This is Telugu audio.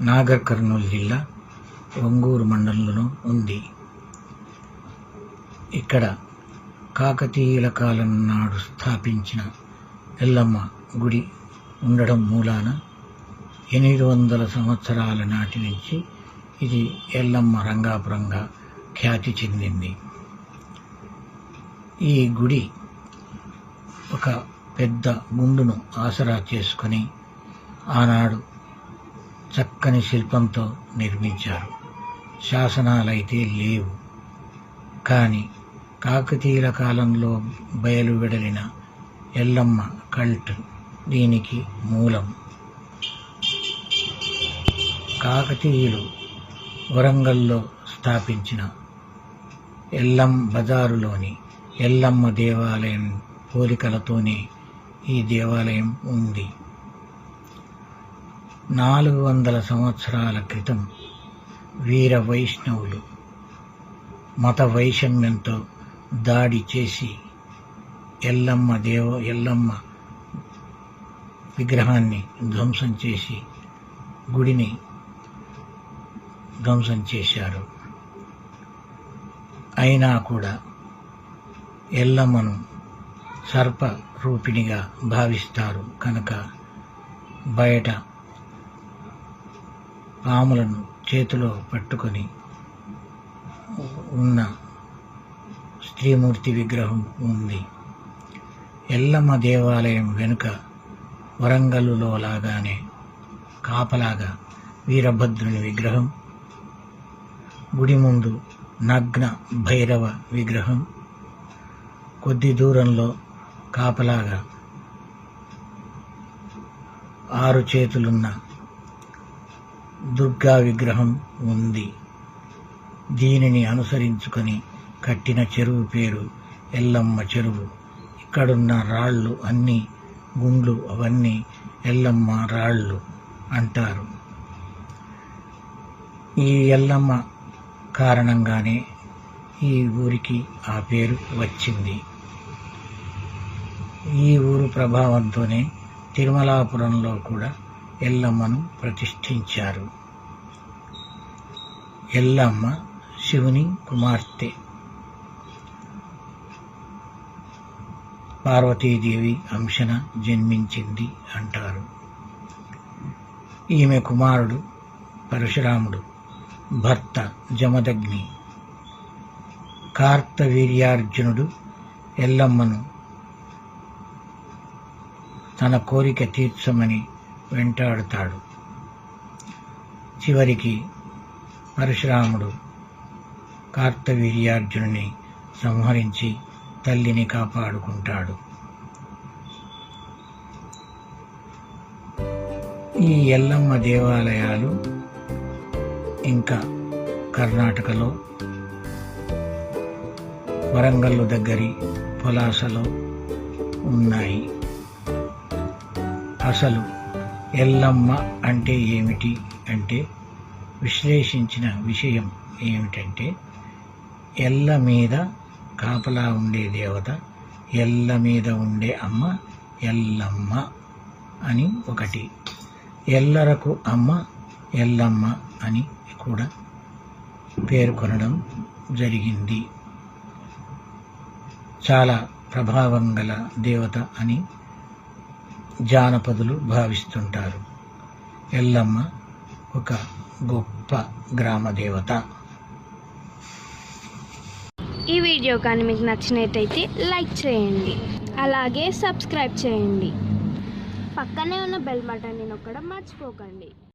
నాగర్ కర్నూలు జిల్లా ఒంగూరు మండలంలో ఉంది. ఇక్కడ కాకతీయుల కాలం నాడు స్థాపించిన ఎల్లమ్మ గుడి ఉండడం మూలాన ఎనిమిది వందల సంవత్సరాల నాటి నుంచి ఇది ఎల్లమ్మ రంగాపురంగా ఖ్యాతి చెందింది. ఈ గుడి ఒక పెద్ద గుండును ఆసరా చేసుకొని ఆనాడు చక్కని శిల్పంతో నిర్మించారు. శాసనాలైతే లేవు. కానీ కాకతీయుల కాలంలో బయలు విడలిన ఎల్లమ్మ కల్ట్ దీనికి మూలం. కాకతీయులు వరంగల్లో స్థాపించిన ఎల్లం బజారులోని ఎల్లమ్మ దేవాలయం పోలికలతోనే ఈ దేవాలయం ఉంది. నాలుగు వందల సంవత్సరాల క్రితం వీర వైష్ణవులు మత వైషమ్యంతో దాడి చేసి ఎల్లమ్మ దేవ ఎల్లమ్మ విగ్రహాన్ని ధ్వంసం చేసి గుడిని ధ్వంసం చేశారు. అయినా కూడా ఎల్లమ్మను సర్ప రూపిణిగా భావిస్తారు కనుక బయట పాములను చేతిలో పట్టుకొని ఉన్న స్త్రీమూర్తి విగ్రహం ఉంది. ఎల్లమ్మ దేవాలయం వెనుక వరంగల్లులో లాగానే కాపలాగా వీరభద్రుని విగ్రహం గుడి ముందు నగ్న భైరవ విగ్రహం కొద్ది దూరంలో కాపలాగా ఆరు చేతులున్న దుర్గా విగ్రహం ఉంది. దీనిని అనుసరించుకొని కట్టిన చెరువు పేరు ఎల్లమ్మ చెరువు. ఇక్కడున్న రాళ్ళు అన్నీ గుండ్లు అవన్నీ ఎల్లమ్మ రాళ్ళు అంటారు. ఈ ఎల్లమ్మ కారణంగానే ఈ ఊరికి ఆ పేరు వచ్చింది. ఈ ఊరు ప్రభావంతోనే తిరుమలాపురంలో కూడా ఎల్లమ్మను ప్రతిష్ఠించారు. ఎల్లమ్మ శివుని కుమార్తె. పార్వతీదేవి అంశన జన్మించింది అంటారు. ఈమె కుమారుడు పరశురాముడు భర్త జమదగ్ని. కార్తవీర్యార్జునుడు ఎల్లమ్మను తన కోరిక తీర్చమని వెంటాడుతాడు. చివరికి పరశురాముడు కార్తవీర్యార్జునుని సంహరించి తల్లిని కాపాడుకుంటాడు. ఈ ఎల్లమ్మ దేవాలయాలు ఇంకా కర్ణాటకలో వరంగల్లు దగ్గరి పొలాసలో ఉన్నాయి. అసలు ఎల్లమ్మ అంటే ఏమిటి అంటే విశ్లేషించిన విషయం ఏమిటంటే ఎల్ల మీద కాపలా ఉండే దేవత ఎల్ల మీద ఉండే అమ్మ ఎల్లమ్మ అని ఒకటి. ఎల్లరకు అమ్మ ఎల్లమ్మ అని కూడా పేర్కొనడం జరిగింది. చాలా ప్రభావం గల దేవత అని జానపదులు భావిస్తుంటారు. ఎల్లమ్మ ఒక గొప్ప గ్రామదేవత ఈ వీడియో కానీ మీకు నచ్చినట్టయితే లైక్ చేయండి. అలాగే సబ్స్క్రైబ్ చేయండి. పక్కనే ఉన్న బెల్ బటన్ని నొక్కడం మర్చిపోకండి.